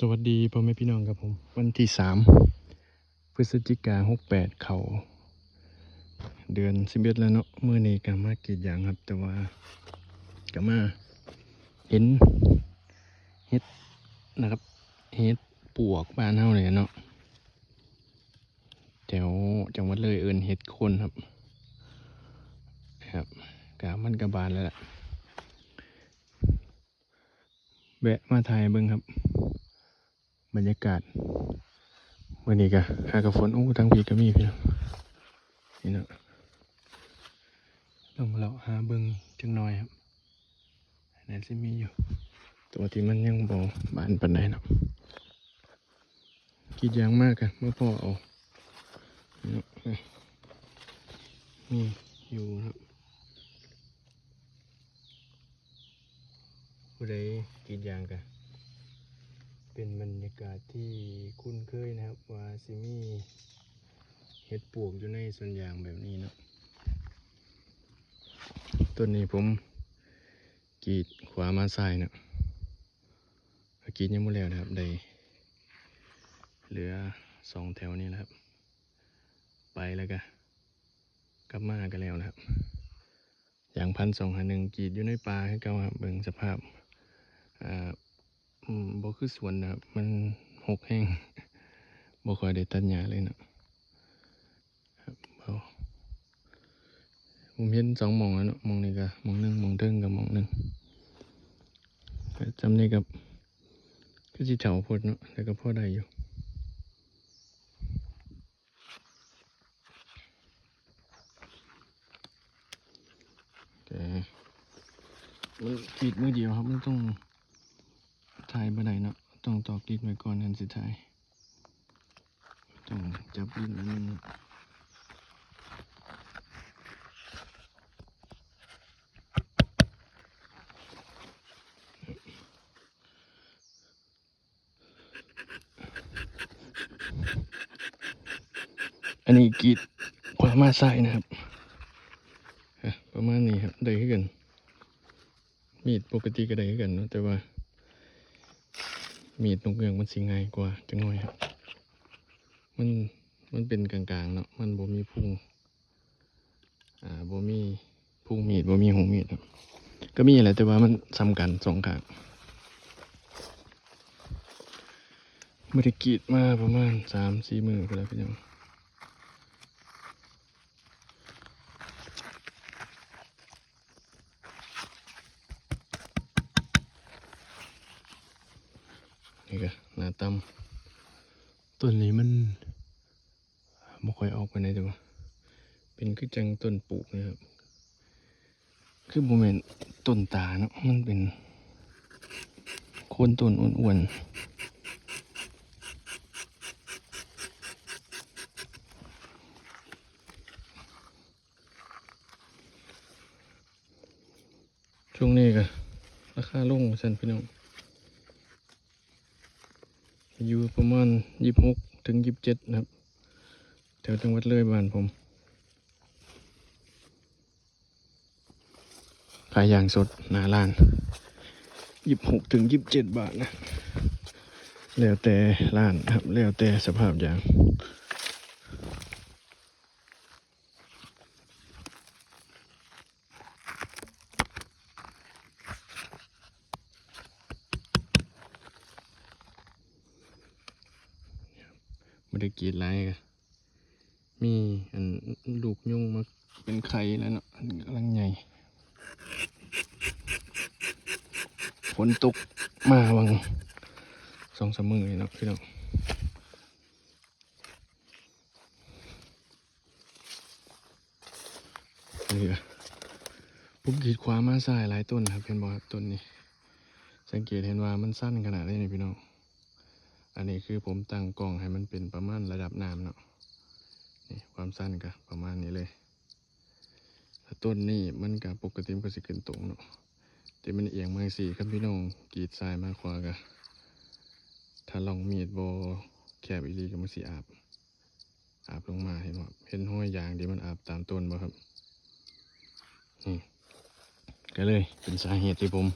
สวัสดีพ่อแม่พี่น้องครับผม วันที่สามพฤศจิกาหกแปดเขา เดือนสิบเอ็ดแล้วเนาะเมื่อนี้ก็มากีดยางครับ แต่ว่าก็มาเห็นเห็ดนะครับเห็ดปวกบ้านเฮาเลยเนาะแถวจังหวัดเลยเอินเห็ดคนครับครับกะมันกระบาลแล้วแหละแวะมาถ่ายเบิ่งครับ บรรยากาศวันนี้ก็หากระฝนอู้ทั้งปีก็มีพี่น้องนี่เนาะลองเราหาเบิ่งจังหน่อยครับนั่นสิมีอยู่ ตัวที่มันยังบ่บานปานใดเนาะกรีดยางมากอะเมื่อพ่อเอานี่เนาะนี่อยู่ครับผู้ใดกรีดยางกัน เป็นบรรยากาศที่คุ้นเคยนะครับว่าซิมีเห็ดปวกอยู่ในส่วนยางแบบนี้เนาะต้นนี้ผมกรีดขวามาซ้ายเนาะกรีดยังไม่แล้วนะครับได้เหลือสองแถวนี้นะครับ ไปแล้วก็กลับมากันแล้วนะครับอย่างพันสองหันหนึ่งกรีดอยู่ในป่าให้เก่าครับเบิ่งสภาพอ่า อืมบ่คือสวนนะครับ มันหกแห้งบ่ค่อยได้ตัดหญ้าเลยเนาะครับเอาผมเห็นสองหมองแล้วเนาะหมองนี้ก็หมองหนึงหมองเทิงกับหมองหนึงจำนี้กับก็สิเถาพดเนาะแต่ก็พอได้อยู่แต่มันกีดมือเดียวครับ มันต้อง ถ่ายบ่ได้เนาะต้องตอกดินไว้ก่อนนั่นสิถ่ายต้องจับดินอันนึงเนะอันนี้กีดขวามาซ้ายนะครับประมาณนี้ครับได้ขึ้นกันมีดปกติก็ได้คือกันนะแต่ว่า มีดนกเงือกมันสิง่ายกว่าจังหน่อยครับ มันมันเป็นกลางๆเนาะมันบ่มีพุ่งอ่าบ่มีพุ่งมีดบ่มีหงมีดครับ ก็มีแหละแต่ว่ามันซ้ำกันสองข้างม่ได้กรีดมาประมาณสามสี่มือก็แล้วพี่น้อง ก็หนาตั้มต้นนี้มันบ่ค่อยออกไปไหนแต่ว่า เป็นคือจังต้นปลูกนะครับคือโมเมนต้นตาเนาะมันเป็นโคนต้นอ้วนๆช่วงนี้ก็ราคาลงสันพี่น้อง อายุประมาณยี่สิบหกถึงยี่สิบเจ็ดนะครับ แถวจังหวัดเลยบ้านผม ขายอย่างสดหนาล้านยี่สิบหกถึงยี่สิบเจ็ดบาทนะ แล้วแต่ร้านครับ แล้วแต่สภาพอย่าง ไม่ได้กีดไรกะมีอันลูกยุ่งมาเป็นไข่แล้วเนาะอันกำลังใหญ่ฝนตกมาวังสองสามมือเลยนาะพี่น้องนี่ละผมกีดขวามาซ้ายหลายต้นครับเห็นบอกครับต้นนี้ สังเกตเห็นว่ามันสั้นขนาดนี้นี่พี่น้อง อันนี้คือผมตั้งกล้องให้มันเป็นประมาณระดับน้ำเนาะนี่ความสั้นก็ประมาณนี้เลยต้นนี้มันก็ปกติมันก็สิขึ้นตรงเนาะแต่มันเอียงมาสี่ครับพี่น้องกีดซ้ายมาขวาก็ถ้าลองมีดโบแคบอีลีก็มันสิอาบ อาบลงมาเห็นบ่เห็นห้อยยางที่มันอาบตามต้นบ่ครับนี่ก็เลยเป็นสาเหตุที่ผม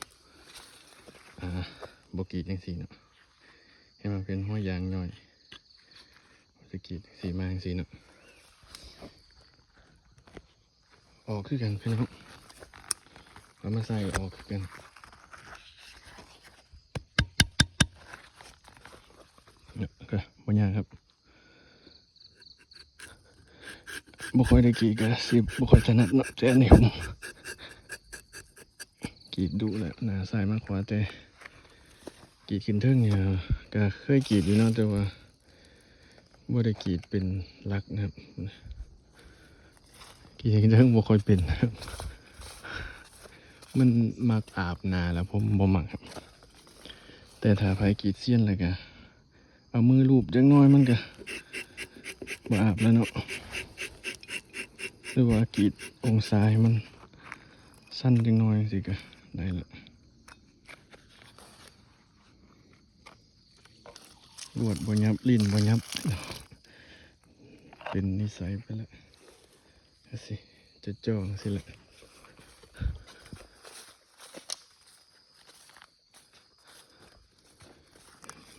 อ่าบกีดจังสี่เนาะ ให้มันเป็นห้อยยางย่อยสกรีดสีมางสีเนาะออกคือกันพี่น้องเอามาใส่ออกคือกันเนี่ยก็บ่ยากครับบ่ค่อยได้กรีดก็สิบบ่ค่อยถนัดเนาะแต่อันนี้ผมกีดดูแหละหนาซ้ายมากกว่าแต่กีดขึ้นเทิงเนี่ย ก็เคยกรีดอยู่เนาะแต่ว่าบ่ได้กรีดเป็นหลักนะครับกรีดขึ้นเทิงบ่ค่อยเป็นนะครับมันมักอาบนาแล้วผมบ่มักครับ แต่ถ้าไผกรีดเสี้ยนเลยก็เอามือลูบจังน้อยมันก็บ่อาบแล้วเนาะหรือว่ากรีดองศาให้มันสั้นจังน้อยสิก็ได้ละ รวดบ่ยับลิ้นบ่ยับ เป็นนิสัยไปแล้วสิจะจ้องสิละ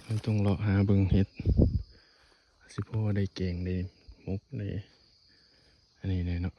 มันต้องเลาะหาเบิงเห็ด สิพ่อได้เก่งได้มุกได้อันนี้เลยเนาะ